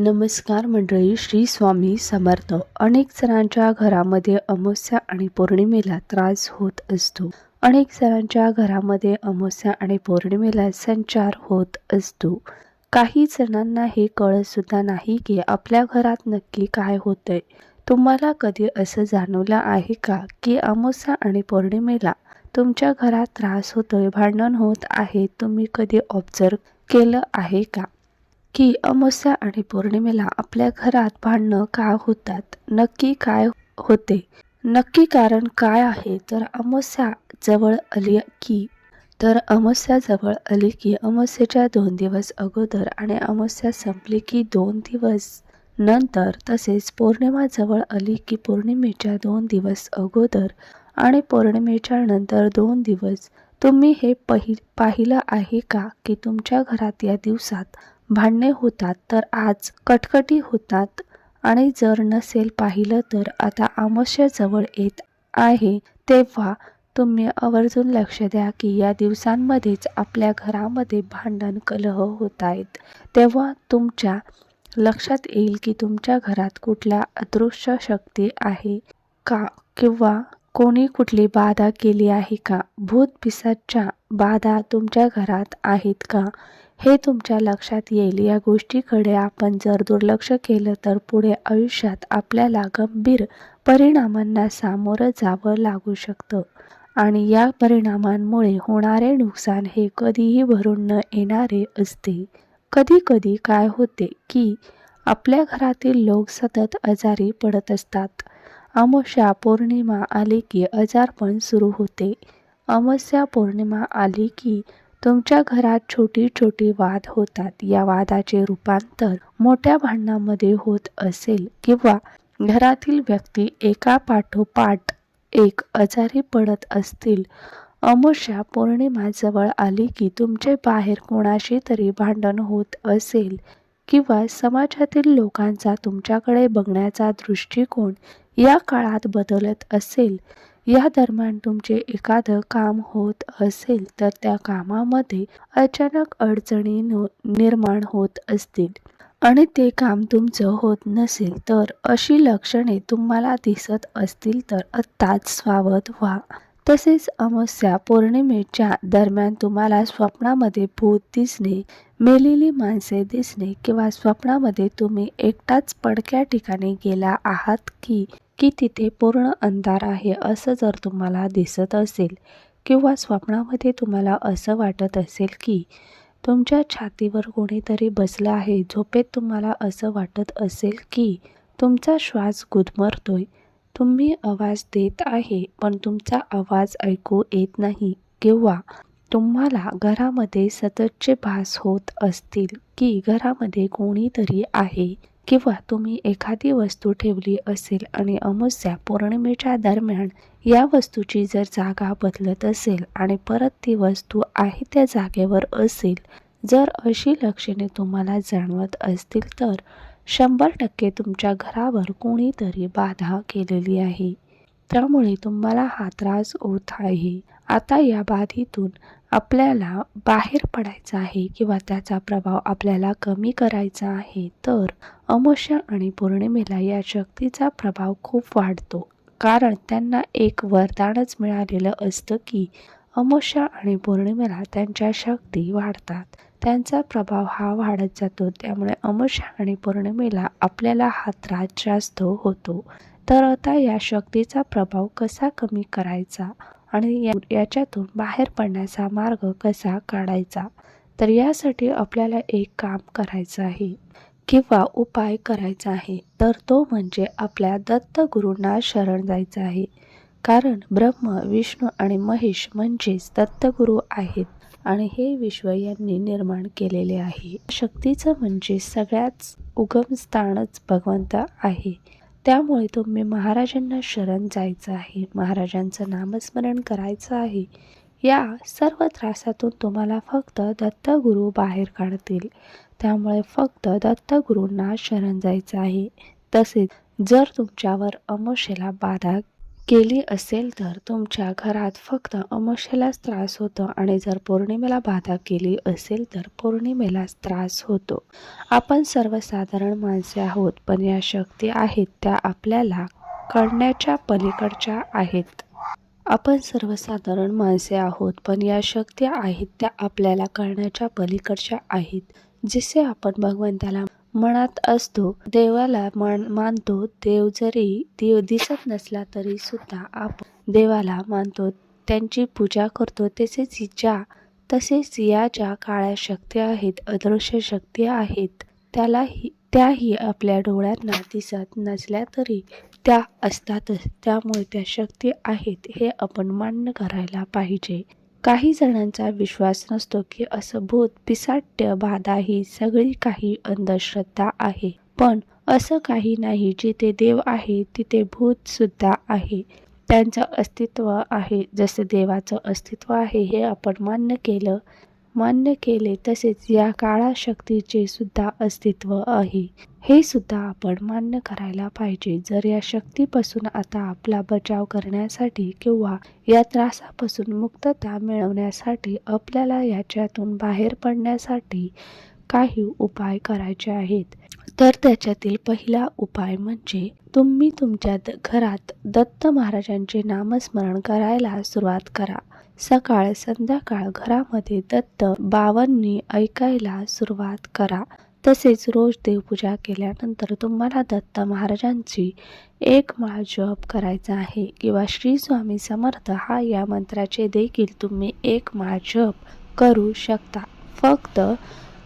नमस्कार मंडळी श्री स्वामी समर्थ. अनेक जणांच्या घरामध्ये अमावस्या आणि पौर्णिमेला त्रास होत असतो. अनेक जणांच्या घरामध्ये अमावस्या आणि पौर्णिमेला संचार होत असतो. काही जणांना हे कळतसुद्धा नाही की आपल्या घरात नक्की काय होतंय. तुम्हाला कधी असं जाणवलं आहे का की अमावस्या आणि पौर्णिमेला तुमच्या घरात त्रास होतोय भांडण होत आहे तुम्ही कधी ऑब्झर्व केलं आहे का? की अमावस्या आणि पौर्णिमेला आपल्या घरात भांडणं का होतात? नक्की काय होते? नक्की कारण काय आहे? तर अमावस्या जवळ आली की तर अमावस्या जवळ आली की अमावस्येच्या दोन दिवस अगोदर आणि अमावस्या संपली की दोन दिवस नंतर. तसेच पौर्णिमा जवळ आली की पौर्णिमेच्या दोन दिवस अगोदर आणि पौर्णिमेच्या नंतर दोन दिवस. तुम्ही हे पहि पाहिलं आहे का की तुमच्या घरात या दिवसात भांडणे होतात तर आज कटकटी होतात. आणि जर नसेल पाहिलं तर आता अमावस्या जवळ येत आहे. तेव्हा तुम्ही आवर्जून लक्ष द्या की या दिवसांमध्येच आपल्या घरामध्ये भांडण कलह होत आहेत तेव्हा तुमच्या लक्षात येईल की तुमच्या घरात कुठल्या अदृश्य शक्ती आहे का? किंवा कोणी कुठली बाधा केली आहे का? भूत पिसाच्या बाधा तुमच्या घरात आहेत का? हे तुमच्या लक्षात येईल. या गोष्टीकडे आपण जर दुर्लक्ष केलं तर पुढे आयुष्यात आपल्याला गंभीर परिणामांना सामोरं जावं लागू शकतं. आणि या परिणामांमुळे होणारे नुकसान हे कधीही भरून न येणारे असते. कधी कधी काय होते की आपल्या घरातील लोक सतत आजारी पडत असतात. अमावस्या पौर्णिमा आली की आजारपण सुरू होते. अमावस्या पौर्णिमा आली की तुमच्या घरात छोटी छोटी वाद होतात. या वादाचे रूपांतर मोठ्या भांडणामध्ये होत असेल किंवा घरातील व्यक्ती एका पाठोपाठ एक आजारी पडत असतील. अमावस्या पौर्णिमा जवळ आली की तुमचे बाहेर कोणाशी तरी भांडण होत असेल किंवा समाजातील लोकांचा तुमच्याकडे बघण्याचा दृष्टिकोन या काळात बदलत असेल. या दरम्यान तुमचे एखादं काम होत असेल तर त्या कामामध्ये अचानक अडचणी नो निर्माण होत असतील. आणि ते काम तुमचं होत नसेल तर अशी लक्षणे तुम्हाला दिसत असतील तर आत्ताच सावध व्हा. तसेच अमावस्या पौर्णिमेच्या दरम्यान तुम्हाला स्वप्नामध्ये भूत दिसणे मेलेली माणसे दिसणे किंवा स्वप्नामध्ये तुम्ही एकटाच पडक्या ठिकाणी गेला आहात की की तिथे पूर्ण अंधार आहे असं जर तुम्हाला दिसत असेल किंवा स्वप्नामध्ये तुम्हाला असं वाटत असेल की तुमच्या छातीवर कोणीतरी बसलं आहे झोपेत तुम्हाला असं वाटत असेल की तुमचा श्वास गुदमरतोय तुम्ही आवाज देत आहे पण तुमचा आवाज ऐकू येत नाही किंवा तुम्हाला घरामध्ये सततचे भास होत असतील की घरामध्ये कोणीतरी आहे किंवा तुम्ही एखादी वस्तू ठेवली असेल आणि अमावस्या पौर्णिमेच्या दरम्यान या वस्तूची जर जागा बदलत असेल आणि परत ती वस्तू आहे त्या जागेवर असेल जर अशी लक्षणे तुम्हाला जाणवत असतील तर शंभर टक्के तुमच्या घरावर कोणीतरी बाधा केलेली आहे. त्यामुळे तुम्हाला हा त्रास होत आहे. आता या बाधीतून आपल्याला बाहेर पडायचं आहे किंवा त्याचा प्रभाव आपल्याला कमी करायचा आहे तर अमावस्या आणि पौर्णिमेला या शक्तीचा प्रभाव खूप वाढतो. कारण त्यांना एक वरदानच मिळालेलं असतं की अमावस्या आणि पौर्णिमेला त्यांच्या शक्ती वाढतात. त्यांचा प्रभाव हा वाढत जातो. त्यामुळे अमावस्या आणि पौर्णिमेला आपल्याला हा त्रास जास्त होतो. तर आता या शक्तीचा प्रभाव कसा कमी करायचा? आणि या याच्यातून बाहेर पडण्याचा मार्ग कसा काढायचा? तर यासाठी आपल्याला एक काम करायचं आहे किंवा उपाय करायचा आहे. तर तो म्हणजे आपल्या दत्तगुरूंना शरण जायचं आहे. कारण ब्रह्म विष्णू आणि महेश म्हणजेच दत्तगुरू आहेत आणि हे विश्व यांनी निर्माण केलेले आहे. शक्तीचं म्हणजे सगळ्याच उगमस्थानच भगवंत आहे. त्यामुळे तुम्ही महाराजांना शरण जायचं आहे महाराजांचं नामस्मरण करायचं आहे. या सर्व त्रासातून तुम्हाला फक्त दत्तगुरू बाहेर काढतील. त्यामुळे फक्त दत्तगुरूंना शरण जायचं आहे. तसेच जर तुमच्यावर अमोशेला बाधा केली असेल तर तुमच्या घरात फक्त अमावस्येलाच त्रास होतो आणि जर पौर्णिमेला बाधा केली असेल तर पौर्णिमेलाच त्रास होतो. आपण सर्वसाधारण माणसे आहोत पण या शक्ती आहेत त्या आपल्याला कळण्याच्या पलीकडच्या आहेत. आपण सर्वसाधारण माणसे आहोत पण या शक्ती आहेत त्या आपल्याला कळण्याच्या पलीकडच्या आहेत जसे आपण भगवंताला मनात असतो देवाला मान मानतो देव जरी देव दिसत नसला तरी सुद्धा आपण देवाला मानतो. त्यांची पूजा करतो तसेच ज्या तसेच या ज्या काळ्या शक्ती आहेत अदृश्य शक्ती आहेत त्यालाही त्याही आपल्या डोळ्यांना दिसत नसल्या तरी त्या असतातच. त्यामुळे त्या शक्ती आहेत हे आपण मान्य करायला पाहिजे. काही जणांचा विश्वास नसतो की असं भूत पिसाट्य बाधा ही सगळी काही अंधश्रद्धा आहे. पण असं काही नाही जिथे देव आहे तिथे भूत सुद्धा आहे. त्यांचं अस्तित्व आहे. जसं देवाचं अस्तित्व आहे हे आपण मान्य केलं मान्य केले तसेच या काळा शक्तीचे सुद्धा अस्तित्व आहे. हे सुद्धा आपण मान्य करायला पाहिजे. जर या शक्तीपासून आता आपला बचाव करण्यासाठी किंवा या त्रासापासून मुक्तता मिळवण्यासाठी आपल्याला याच्यातून बाहेर पडण्यासाठी काही उपाय करायचे आहेत. तर त्याच्यातील पहिला उपाय म्हणजे तुम्ही तुमच्या द- घरात दत्त महाराजांचे नामस्मरण करायला सुरुवात करा. सकाळ संध्याकाळ घरामध्ये दत्त बावन्नी ऐकायला सुरुवात करा. तसेच रोज देवपूजा केल्यानंतर तुम्हाला दत्त महाराजांची एक माळ जप करायचा आहे किंवा श्री स्वामी समर्थ हा या मंत्राचे देखील तुम्ही एक माळ जप करू शकता. फक्त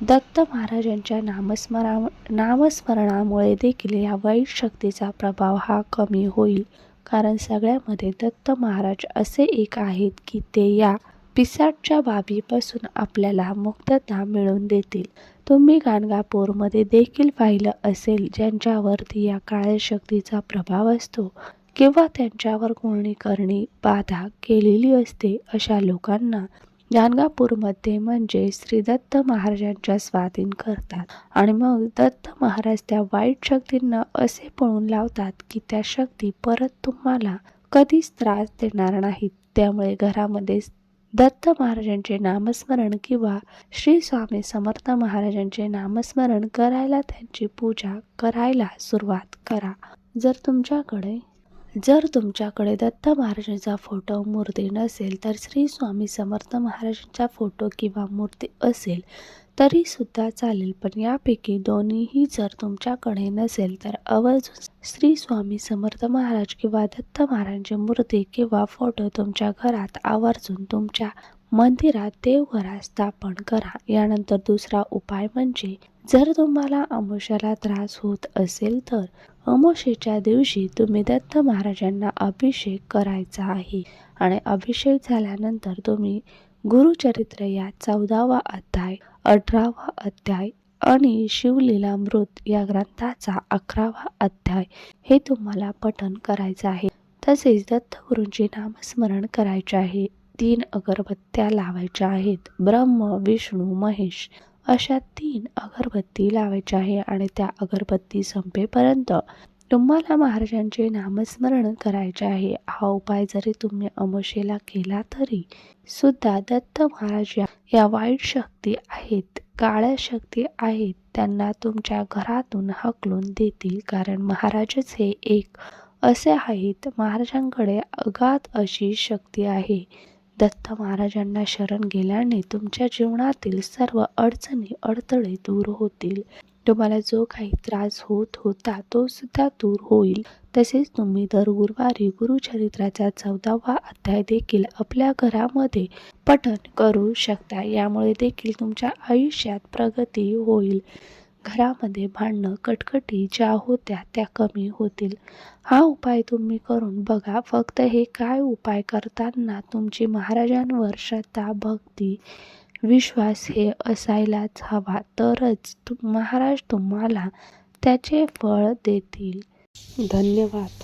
दत्त महाराजांच्या नामस्मरा नामस्मरणामुळे देखील या वाईट शक्तीचा प्रभाव हा कमी होईल. कारण सगळ्यामध्ये दत्त महाराज असे एक आहेत की ते या पिसाटच्या बाबीपासून आपल्याला मुक्तता मिळवून देतील. तुम्ही गाणगापूरमध्ये देखील पाहिलं असेल ज्यांच्यावरती या काळ्या शक्तीचा प्रभाव असतो किंवा त्यांच्यावर कोणी करणी बाधा केलेली असते अशा लोकांना गाणगापूरमध्ये म्हणजे श्री दत्त महाराजांच्या स्वाधीन करतात. आणि मग दत्त महाराज त्या वाईट शक्तींना असे पळून लावतात की त्या शक्ती परत तुम्हाला कधीच त्रास देणार नाहीत. त्यामुळे घरामध्ये दत्त महाराजांचे नामस्मरण किंवा श्री स्वामी समर्थ महाराजांचे नामस्मरण करायला त्यांची पूजा करायला सुरुवात करा. जर तुमच्याकडे जर तुमच्याकडे दत्त महाराजांचा फोटो मूर्ती नसेल तर श्री स्वामी समर्थ महाराजांचा फोटो किंवा मूर्ती असेल तरी सुद्धा चालेल. पण यापैकी दोन्हीही जर तुमच्याकडे नसेल तर आवर्जून श्री स्वामी समर्थ महाराज किंवा दत्त महाराजांची मूर्ती किंवा फोटो तुमच्या घरात आवर्जून तुमच्या मंदिरात देवघरात स्थापन करा. यानंतर दुसरा उपाय म्हणजे जर तुम्हाला अमुष्याला त्रास होत असेल तर अमोशेच्या दिवशी तुम्ही दत्त महाराजांना अभिषेक करायचा आहे. आणि अभिषेक झाल्यानंतर तुम्ही गुरुचरित्र या चौदावा अध्याय अठरावा अध्याय आणि शिवलीलामृत या ग्रंथाचा अकरावा अध्याय हे तुम्हाला पठन करायचं आहे. तसेच दत्तगुरूंचे नामस्मरण करायचे आहे. तीन अगरबत्त्या लावायच्या आहेत. ब्रह्म विष्णू महेश अशा तीन अगरबत्ती लावायच्या आहे आणि त्या अगरबत्ती संपेपर्यंत तुम्हाला महाराजांचे नामस्मरण करायचे आहे. हा उपाय जरी तुम्ही अमोशेला केला तरी सुद्धा दत्त महाराज या- वाईट शक्ती आहेत काळ्या शक्ती आहेत. त्यांना तुमच्या घरातून हकलून देतील. कारण महाराजच हे एक असे आहेत. महाराजांकडे अगाध अशी शक्ती आहे. दत्त महाराजांना शरण गेल्याने तुमच्या जीवनातील सर्व अडचणी अडथळे दूर होतील. तुम्हाला जो काही त्रास होत होता तो सुद्धा दूर होईल. तसेच तुम्ही दर गुरुवारी गुरुचरित्राचा चौदावा अध्याय देखील आपल्या घरामध्ये पठन करू शकता. यामुळे देखील तुमच्या आयुष्यात प्रगती होईल. घरामध्ये भांडणं कटकटी ज्या होत्या त्या कमी होतील. हा उपाय तुम्ही करून बघा. फक्त हे काय उपाय करताना तुमची महाराजांवर श्रद्धा भक्ती विश्वास हे असायलाच हवा. तरच तु महाराज तुम्हाला त्याचे फळ देतील. धन्यवाद.